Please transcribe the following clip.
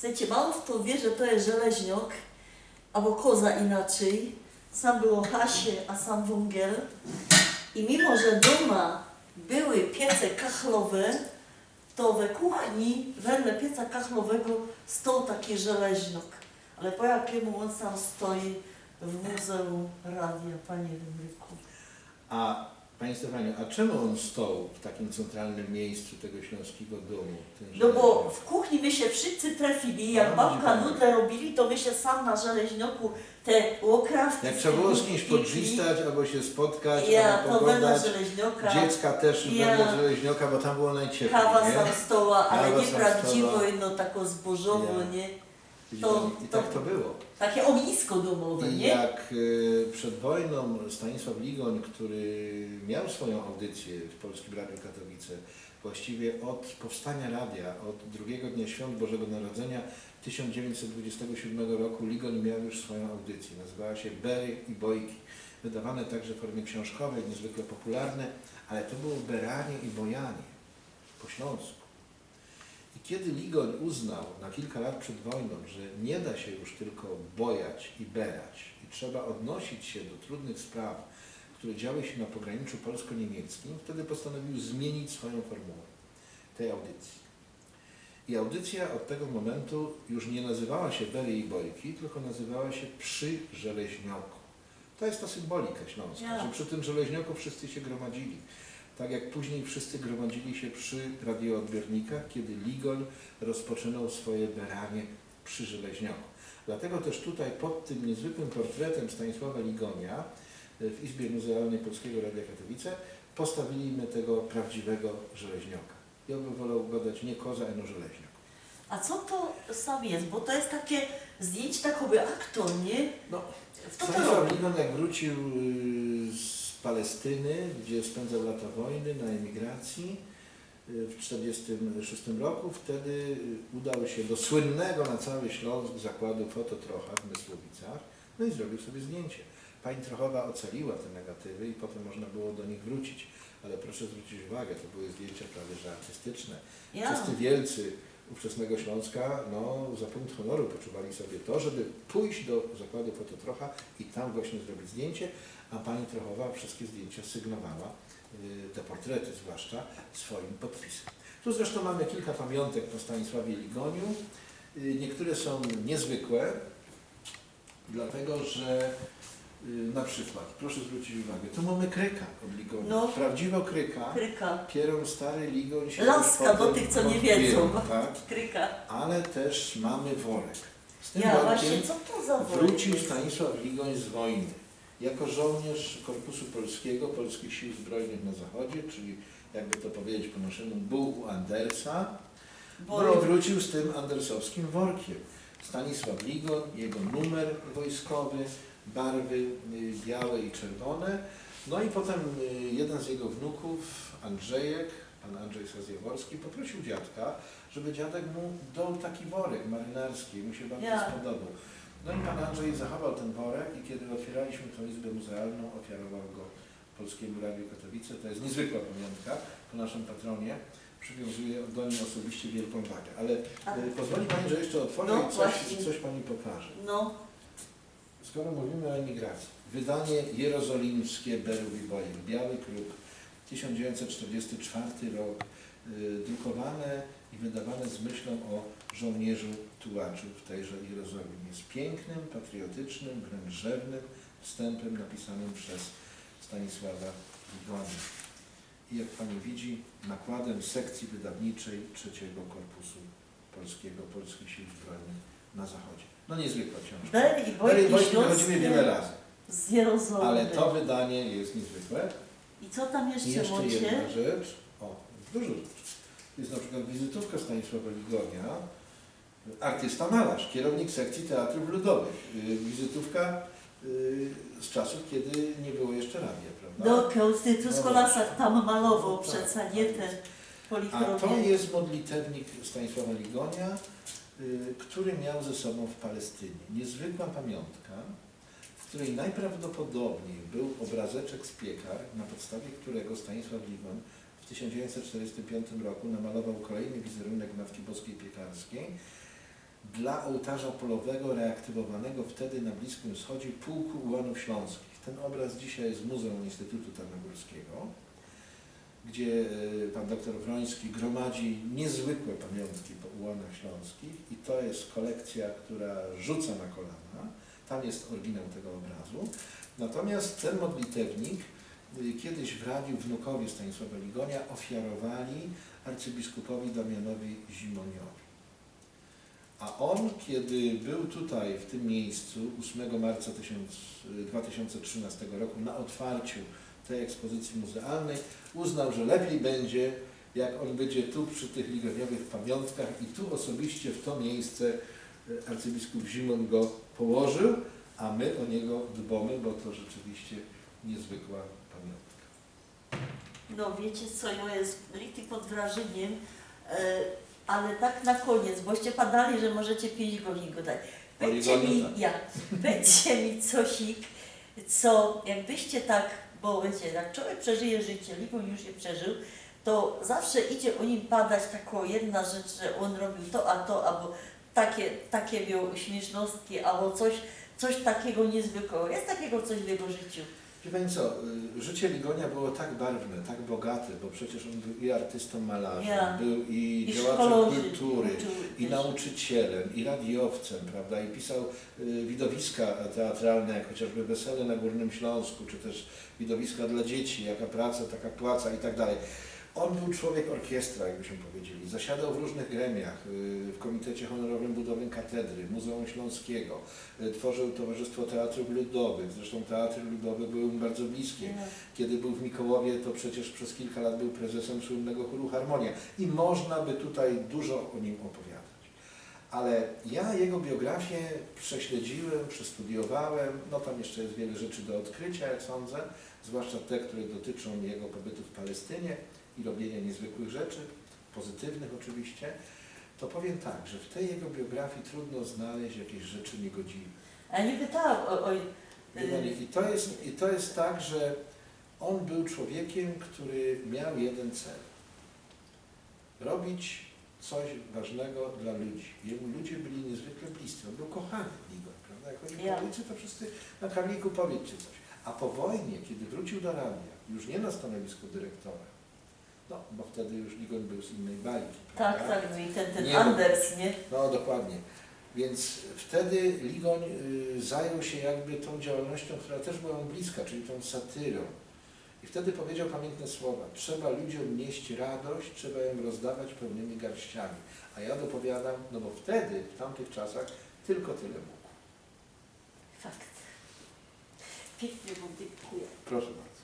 Słuchajcie, mało kto wie, że to jest żeleźniok, albo koza inaczej. Sam było Hasie, a sam wągiel. I mimo, że doma były piece kachlowe, to we kuchni, wedle pieca kachlowego, stał taki żeleźniok. Ale po jakiemu on sam stoi w Muzeum Radia, Panie Henryku? A Panie Stefanie, a czemu on stał w takim centralnym miejscu tego śląskiego domu? No bo w kuchni my się wszyscy trafili, jak No, babka widzi pani. nudle robili, to my się sam na żeleźnioku te łokrawki Jak trzeba było z kimś podlistać, albo się spotkać, Ja, albo pogadać. żeleźnioka, Dziecka też Ja. wedle żeleźnioka, bo tam było najcieplej, kawa nie? sam stoła, ale Kawa nie sam prawdziwo, stoła. no tako zbożowo, Ja. nie? Widzi to-? I tak to było. Takie ognisko domowe, I nie? jak y, przed wojną Stanisław Ligoń, który miał swoją audycję w Polskim Radiu Katowice, właściwie od powstania radia, od drugiego dnia Świąt Bożego Narodzenia 1927 roku Ligoń miał już swoją audycję. Nazywała się Bery i Bojki. Wydawane także w formie książkowej, niezwykle popularne, ale to było beranie i bojanie po śląsku. Kiedy Ligoń uznał na kilka lat przed wojną, że nie da się już tylko bojać i berać i trzeba odnosić się do trudnych spraw, które działy się na pograniczu polsko-niemieckim, wtedy postanowił zmienić swoją formułę tej audycji. I audycja od tego momentu już nie nazywała się Bery i Bojki, tylko nazywała się Przy Żeleźnioku. To jest ta symbolika śląska, Ja. że przy tym Żeleźnioku wszyscy się gromadzili. Tak jak później wszyscy gromadzili się przy radioodbiornikach, kiedy Ligol rozpoczynał swoje beranie przy Żeleźnioku. Dlatego też tutaj pod tym niezwykłym portretem Stanisława Ligonia e, w Izbie Muzealnej Polskiego Radia Katowice postawiliśmy tego prawdziwego Żeleźnioka. Ja bym wolał gadać nie koza, eno Żeleźniok. A co to sam jest? Bo to jest takie zdjęcie takoby aktor, nie? No, Stanisław. Ligon jak wrócił y, z Palestyny, gdzie spędzał lata wojny na emigracji y, w 1946 roku, wtedy y, udał się do słynnego na cały Śląsk zakładu Fototrocha w Mysłowicach, no i zrobił sobie zdjęcie. Pani Trochowa ocaliła te negatywy i potem można było do nich wrócić. Ale proszę zwrócić uwagę, to były zdjęcia prawie że artystyczne. Ja. Wszyscy wielcy ówczesnego Śląska no, za punkt honoru poczuwali sobie to, żeby pójść do zakładu Fototrocha i tam właśnie zrobić zdjęcie, a pani Trochowa wszystkie zdjęcia sygnowała, y, te portrety zwłaszcza, swoim podpisem. Tu zresztą mamy kilka pamiątek po Stanisławie Ligoniu. Y, Niektóre są niezwykłe, dlatego że na przykład, proszę zwrócić uwagę, tu mamy kryka od Ligonia, No. prawdziwa kryka. Kryka. Pierą stary Ligoń się Laska do tych, co nie wiedzą. Tak, Kryka. ale też mamy worek. Z tym Ja, workiem właśnie, co to za worek wrócił jest? Stanisław Ligoń z wojny. Jako żołnierz Korpusu Polskiego, Polskich Sił Zbrojnych na Zachodzie, czyli jakby to powiedzieć po naszemu, był u Andersa, no i wrócił z tym andersowskim workiem. Stanisław Ligoń, jego numer wojskowy, barwy y, białe i czerwone. No i potem y, jeden z jego wnuków, Andrzejek, pan Andrzej Sazjaworski, poprosił dziadka, żeby dziadek mu dał taki worek marynarski, mu się bardzo Ja. spodobał. No i pan Andrzej zachował ten worek i kiedy otwieraliśmy tą izbę muzealną, ofiarował go Polskiemu Radiu Katowice. To jest niezwykła pamiątka po naszym patronie. Przywiązuję do niej osobiście wielką wagę. Ale y, pozwoli Pani, że jeszcze otworzę No, i coś, właśnie. coś Pani pokażę. No, Skoro mówimy o emigracji, wydanie jerozolimskie Berów i Bojem, Biały Kruk, 1944 rok, y, drukowane i wydawane z myślą o żołnierzu tułaczu w tejże Jerozolimie, z pięknym, patriotycznym, wręcz rzewnym wstępem napisanym przez Stanisława Ligonia. I jak Pani widzi, nakładem sekcji wydawniczej trzeciego Korpusu Polskiego, Polskich Sił Zbrojnych na Zachodzie. No niezwykła książka. I Bery i Bojki Bojki wychodzimy wiele razy, z Jerozolimy. ale to wydanie jest niezwykłe. I co tam jeszcze, I jeszcze macie? jedna rzecz, o, dużo rzeczy. Jest na przykład wizytówka Stanisława Ligonia, artysta malarz, kierownik sekcji teatrów ludowych. Y, Wizytówka z czasów, kiedy nie było jeszcze radia, prawda? Do Konstytucji No Lasach tam malował No przeca, nie ten A to jest modlitewnik Stanisława Ligonia, y, który miał ze sobą w Palestynie. Niezwykła pamiątka, w której najprawdopodobniej był obrazeczek z piekar, na podstawie którego Stanisław Ligoń w 1945 roku namalował kolejny wizerunek Matki Boskiej Piekarskiej. Dla ołtarza polowego reaktywowanego wtedy na Bliskim Wschodzie Pułku Ułanów Śląskich. Ten obraz dzisiaj jest w Muzeum Instytutu Tarnogórskiego, gdzie e, pan doktor Wroński gromadzi niezwykłe pamiątki po Ułanach Śląskich i to jest kolekcja, która rzuca na kolana. Tam jest oryginał tego obrazu. Natomiast ten modlitewnik y, kiedyś w radiu wnukowie Stanisława Ligonia ofiarowali arcybiskupowi Damianowi Zimoniowi. A on, kiedy był tutaj w tym miejscu 8 marca 1000 2013 roku na otwarciu tej ekspozycji muzealnej, uznał, że lepiej będzie, jak on będzie tu przy tych ligoniowych pamiątkach i tu osobiście w to miejsce y, arcybiskup Zimon go położył, a my o niego dbamy, bo to rzeczywiście niezwykła pamiątka. No wiecie co, ja jest richtig pod wrażeniem, e, ale tak na koniec, boście padali, że możecie 5 godzin go dać. Poligonu, mi, tak. ja, powiedzcie mi cosik, co jakbyście tak, bo wiecie, jak człowiek przeżyje życie, Ligon już je przeżył, to zawsze idzie o nim padać taką jedna rzecz, że on robił to, a to, albo takie, takie miał śmiesznostki, albo coś, coś takiego niezwykłego. Jest takiego coś w jego życiu. Wie Pani co, y, życie Ligonia było tak barwne, tak bogate, bo przecież on był i artystą malarzem, Ja. był i, I działaczem kultury, i też. nauczycielem, i radiowcem, prawda, i pisał y, widowiska teatralne, jak chociażby Wesele na Górnym Śląsku, czy też widowiska dla dzieci, jaka praca, taka płaca i tak dalej. On był człowiek orkiestra, jakbyśmy powiedzieli. Zasiadał w różnych gremiach, y, w Komitecie Honorowym Budowy Katedry, Muzeum Śląskiego, y, tworzył Towarzystwo Teatrów Ludowych, zresztą teatry ludowe były mu bardzo bliskie. Ja. Kiedy był w Mikołowie, to przecież przez kilka lat był prezesem słynnego chóru Harmonia. I można by tutaj dużo o nim opowiadać. Ale ja jego biografię prześledziłem, przestudiowałem. No tam jeszcze jest wiele rzeczy do odkrycia, jak sądzę, zwłaszcza te, które dotyczą jego pobytu w Palestynie i robienia niezwykłych rzeczy, pozytywnych oczywiście. To powiem tak, że w tej jego biografii trudno znaleźć jakieś rzeczy niegodziwe. A nie pytałam o, o Wie pani, I to, jest, I to jest tak, że on był człowiekiem, który miał jeden cel. Robić coś ważnego dla ludzi. Jemu ludzie byli niezwykle bliscy. On był kochany Ligon, prawda? Jak chodzi Ja. po ulicy, to wszyscy na karliku powiedzcie coś. A po wojnie, kiedy wrócił do radia, już nie na stanowisku dyrektora, no bo wtedy już Ligon był z innej bajki, Tak, prawda? tak, no i ten, ten Nie, Anders, nie? No dokładnie. Więc wtedy Ligoń y, zajął się jakby tą działalnością, która też była mu bliska, czyli tą satyrą. I wtedy powiedział pamiętne słowa, trzeba ludziom nieść radość, trzeba ją rozdawać pełnymi garściami. A ja dopowiadam, no bo wtedy, w tamtych czasach, tylko tyle mógł. Fakt. Pięknie mu dziękuję. Proszę bardzo.